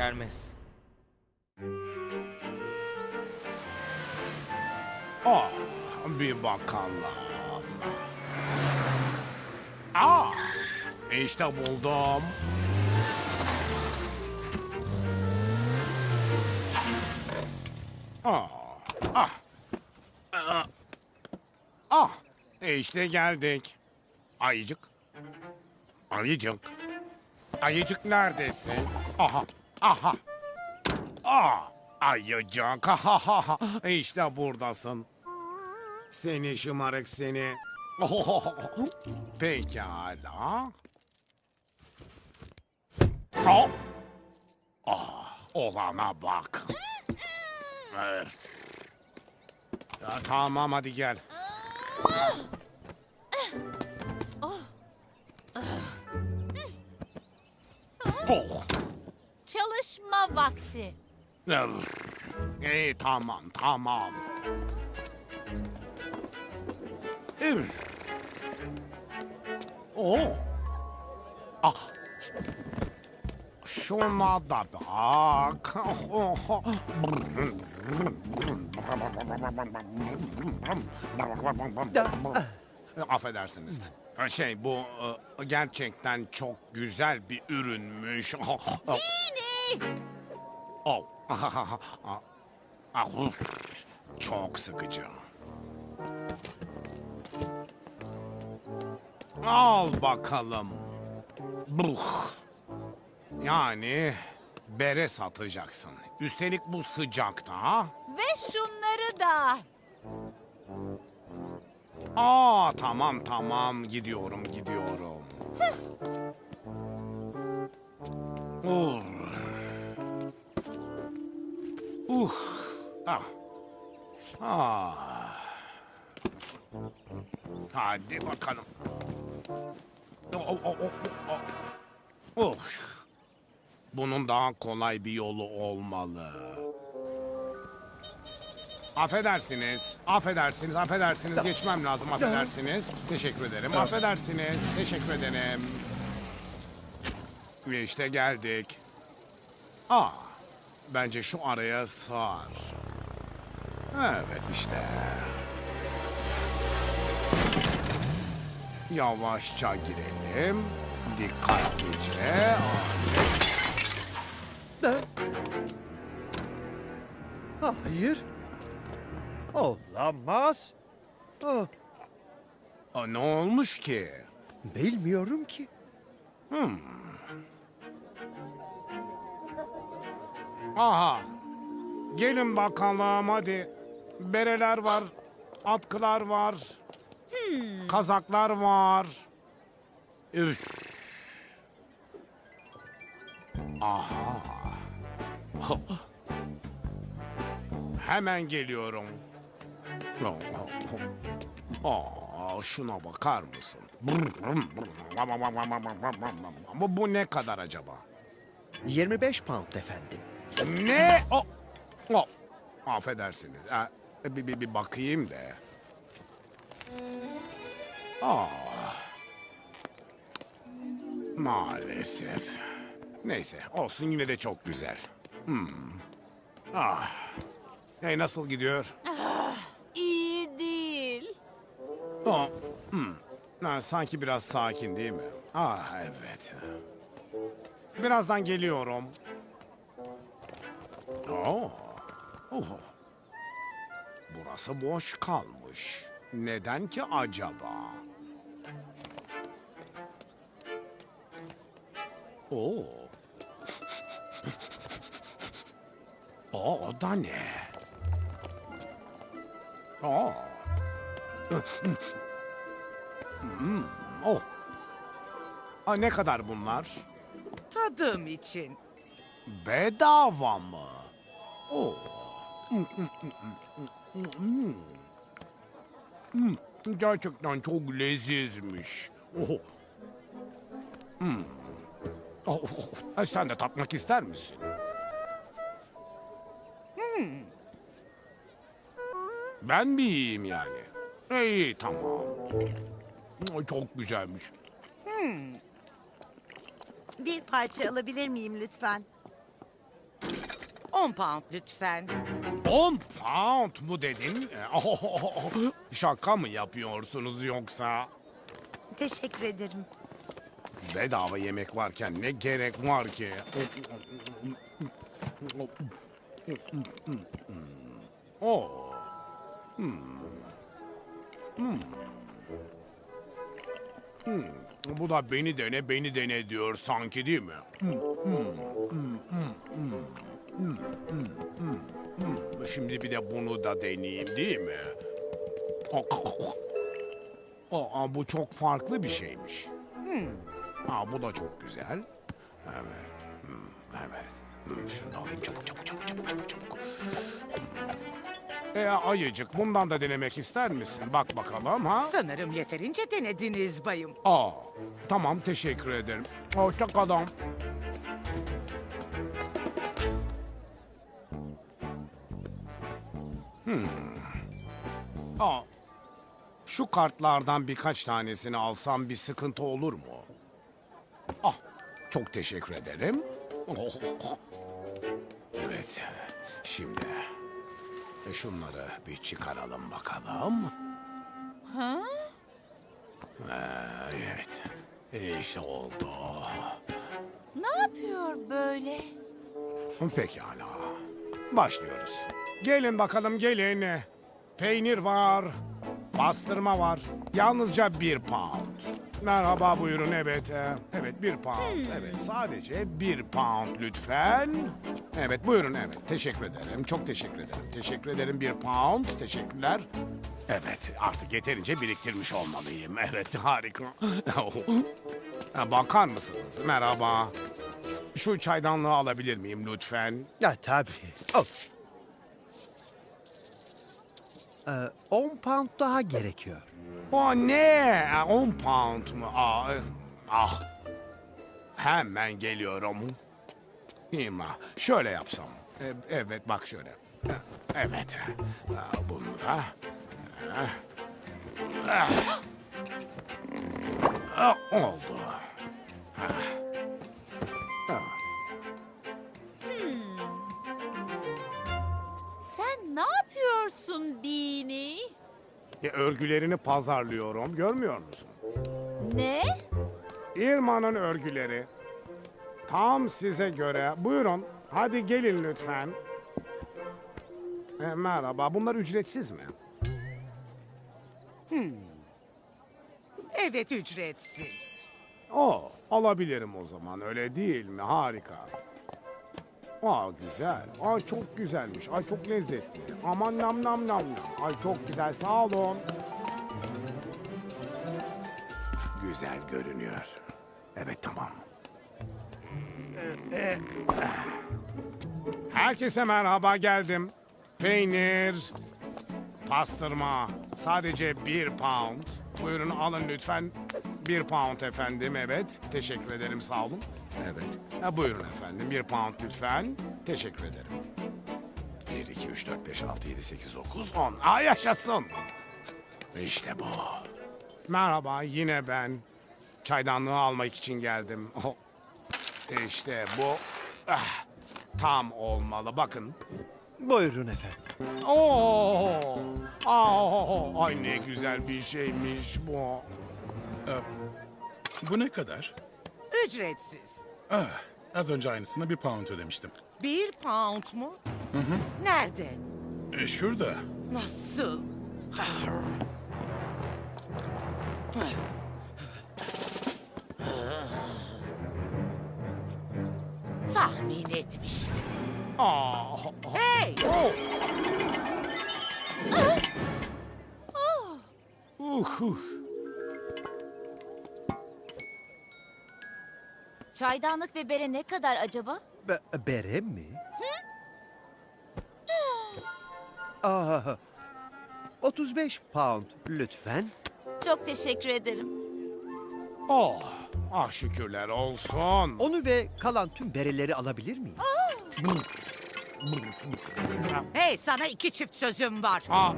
kermes. Ah, bir bakalım. Ah, işte buldum. Ah, ah, ah, ah, işte geldik. Ayıcık, ayıcık, ayıcık neredesin? Aha, aha, ah, ayıcık, ha ha ha işte buradasın. Seni şımarık seni. Pekala. Oh. Ah, olana bak. Öf. Ya, tamam hadi gel. Oh. Çalışma vakti. İyi tamam tamam. Üf. Oo. Ah. Şuna da bak. Affedersiniz. Şey bu e, gerçekten çok güzel bir ürünmüş. Oh. Ah, uf. Çok sıkıcı. Al bakalım. Buh. Yani bere satacaksın. Üstelik bu sıcakta ha? Ve şunları da. Aa tamam tamam gidiyorum gidiyorum. Uh. Uh. Ah. Ah. Hadi bakalım. Oh, oh, oh, oh, oh. Of. Bunun daha kolay bir yolu olmalı. Affedersiniz, affedersiniz, affedersiniz. Geçmem lazım, affedersiniz. Teşekkür ederim, affedersiniz. Teşekkür ederim. Ve işte geldik. Aa, bence şu araya sığar. Evet işte. Yavaşça girelim. Dikkatlice. Hayır. Olamaz. Ah, Aa, ne olmuş ki? bilmiyorum ki. Aha. Gelin bakalım hadi. Bereler var. Atkılar var. Kazaklar var. Üf. Aha. Hemen geliyorum. Aa, şuna bakar mısın? Bu, ne kadar acaba? 25 pound efendim. Ne? O, o. Affedersiniz. Ha, bir, bir, bir bakayım da. Aa. Maalesef. Neyse olsun yine de çok güzel. Hmm. Ah. Hey nasıl gidiyor? İyi değil. Aa, hmm. Ha, sanki biraz sakin değil mi? Ah evet. Birazdan geliyorum. Oo. Oh. Burası boş kalmış. Neden ki acaba? Oo. O, o da ne? Aa. Hmm, oh. Aa, ne kadar bunlar? Tadım için. Bedava mı? Oo. Hmm, hmm, hmm, hmm, hmm. Hmm, Gerçekten çok lezizmiş. Oh. Hmm. Oh, oh. E, Sen de tatmak ister misin? Ben mi yiyeyim yani? İyi tamam. Çok güzelmiş. Bir parça alabilir miyim lütfen? 10 pound lütfen. 10 pound mu dedin? E, Şaka mı yapıyorsunuz yoksa? Teşekkür ederim. Bedava yemek varken ne gerek var ki? Oh. Hmm. Hmm. Hmm. Bu da beni dene beni dene diyor sanki değil mi? Hmm, hmm, hmm, hmm, hmm, hmm, hmm, hmm, hmm. Şimdi bir de bunu da deneyeyim değil mi? Aa, bu çok farklı bir şeymiş. Aa, bu da çok güzel. Evet. Hmm, evet. Hmm, şunu da alayım çabuk çabuk çabuk çabuk çabuk çabuk. Hmm. E ayıcık bundan da denemek ister misin? Bak bakalım ha. Sanırım yeterince denediniz bayım. Aa, tamam teşekkür ederim. Hoşça kalın. Aa, şu kartlardan birkaç tanesini alsam bir sıkıntı olur mu? Ah, çok teşekkür ederim. Evet, şimdi şunları bir çıkaralım bakalım. Ha? Evet. İşte oldu. Ne yapıyor böyle? Pekala. Başlıyoruz. Gelin bakalım gelin. Peynir var. Pastırma var. Yalnızca bir pound. Merhaba buyurun evet. e, Evet bir pound. Evet sadece bir pound lütfen. Evet buyurun evet. Teşekkür ederim. Çok teşekkür ederim. Teşekkür ederim bir pound. Teşekkürler. Evet artık yeterince biriktirmiş olmalıyım. Evet harika. Ha, Bakar mısınız? Merhaba. Şu çaydanlığı alabilir miyim lütfen? Ya tabii. Oh. Ee, 10 pound daha gerekiyor. O ne? 10 pound mu? Aa, eh, ah. Hemen geliyorum. İma. Şöyle yapsam. E, Evet bak şöyle. E, Evet. Aa, Bunu da. Eh. Ah. Ah, Oldu. Ah. Ah. Ya, örgülerini pazarlıyorum. Görmüyor musun? Ne? İrma'nın örgüleri. Tam size göre. Buyurun. Hadi gelin lütfen. E, merhaba. Bunlar ücretsiz mi? Evet ücretsiz. O, alabilirim o zaman. Öyle değil mi? Harika. Aa güzel. Ay çok güzelmiş. Ay çok lezzetli. Aman nam nam nam nam. Ay çok güzel. Sağ olun. Güzel görünüyor. Evet tamam. Herkese merhaba geldim. Peynir, pastırma. Sadece bir pound. Buyurun alın lütfen. Bir pound efendim evet. Teşekkür ederim sağ olun. Evet. Ha, buyurun efendim bir pound lütfen. Teşekkür ederim. 1, 2, 3, 4, 5, 6, 7, 8, 9, 10. Aa yaşasın. İşte bu. Merhaba yine ben. Çaydanlığı almak için geldim. Oh. İşte bu. Ah, tam olmalı bakın. Buyurun efendim. Oo! Aa, ay ne güzel bir şeymiş bu. Bu ne kadar? Ücretsiz. Ah, az önce aynısına bir pound ödemiştim. Bir pound mu? Nerede? E, şurada. Nasıl? Tahmin etmiştim. Aa, Hey! uh, uh. Çaydanlık ve bere ne kadar acaba? Be bere mi? Aa, 35 pound lütfen. Çok teşekkür ederim. Oh, ah şükürler olsun. Onu ve kalan tüm bereleri alabilir miyim? Hey sana iki çift sözüm var. Aa,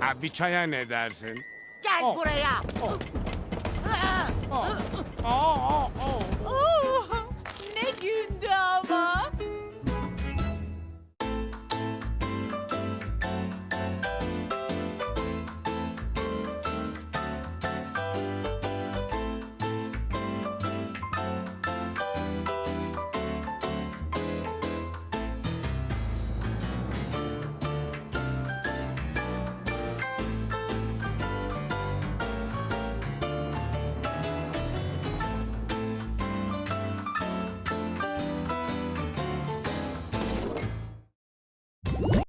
ha, bir çaya ne dersin? Gel Oh. buraya. 어. 어, 어, 어.